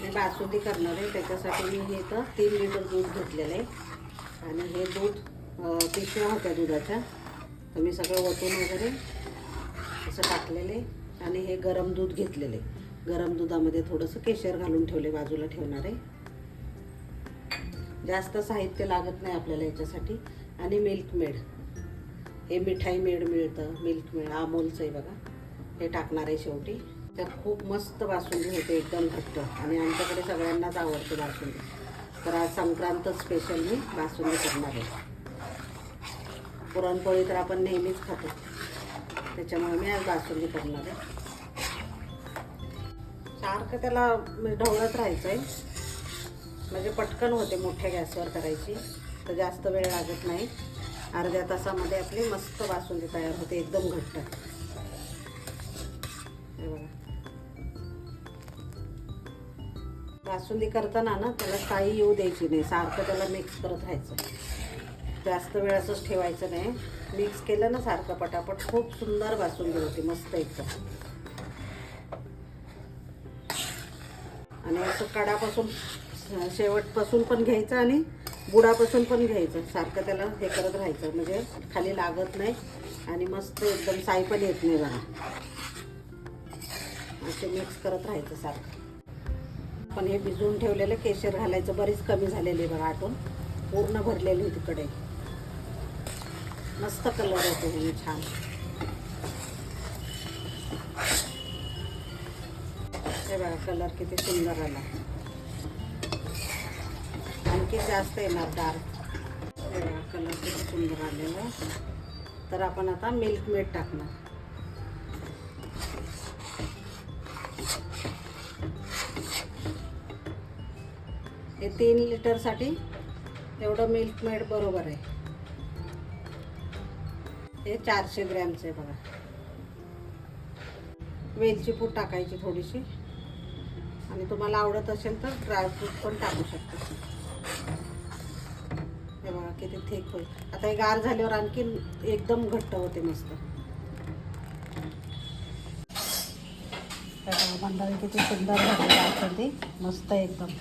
मी बासुंदी करणार आहे. त्याच्यासाठी मी हे तर तीन लिटर दूध घेतलेलं आहे. आणि हे दूध पिशव्या होत्या दुधाच्या. तर मी सगळं ओतून वगैरे असं टाकलेले आणि हे गरम दूध घेतलेले गरम दुधामध्ये थोडंसं केशर घालून ठेवले बाजूला ठेवणार आहे. जास्त साहित्य लागत नाही आपल्याला याच्यासाठी. आणि मिल्क मेड. हे मिठाई मेड मिळतं. मिल्क मेड अमोलचं आहे बघा. हे टाकणार आहे शेवटी. तर खूप मस्त बासुंदी होते एकदम घट्ट. आणि आमच्याकडे सगळ्यांनाच आवडते बासुंदी. तर आज संक्रांत स्पेशल मी बासुंदी करणार आहे. पुरणपोळी तर आपण नेहमीच खातो. त्याच्यामुळे मी आज बासुंदी करणार आहे. सारखं त्याला ढवळत राहायचं आहे म्हणजे पटकन होते मोठ्या गॅसवर करायची. तर जास्त वेळ लागत नाही. अर्ध्या तासामध्ये आपली मस्त बासुंदी तयार होते एकदम घट्ट. बघा. बासुंदी करताना ना त्याला साई येऊ द्यायची नाही. सारखं त्याला मिक्स करत राहायचं. जास्त वेळ असंच ठेवायचं नाही. मिक्स केलं ना सारखं पटापट. खूप सुंदर बासुंदी होती. मस्त एकदम. आणि असं कडापासून शेवटपासून पण घ्यायचं आणि बुडापासून पण घ्यायचं. सारखं त्याला हे करत राहायचं. म्हणजे खाली लागत नाही आणि मस्त एकदम साई पण येत नाही बघा असे मिक्स करत राहायचं सारखं. पण हे भिजवून ठेवलेलं केशर घालायचं बरीच कमी झालेली आहे बघा आटून पूर्ण भरलेली होती मस्त कलर येतो हे छान. हे बघा कलर किती सुंदर आला. आणखी जास्त येणार डार्क हे बघा कलर किती सुंदर आलेला हो. तर आपण आता मिल्क मेड टाकणार. हे तीन लिटरसाठी एवढं मिल्क मेड बरोबर आहे. हे चारशे ग्रॅमचं आहे बघा. वेलची पूड टाकायची थोडीशी. आणि तुम्हाला आवडत असेल तर ड्रायफ्रूट पण टाकू शकता. हे बघा किती थिक होईल. आता हे गार झाल्यावर आणखी एकदम घट्ट होते मस्त. मंडळी किती सुंदर झाली मस्त एकदम.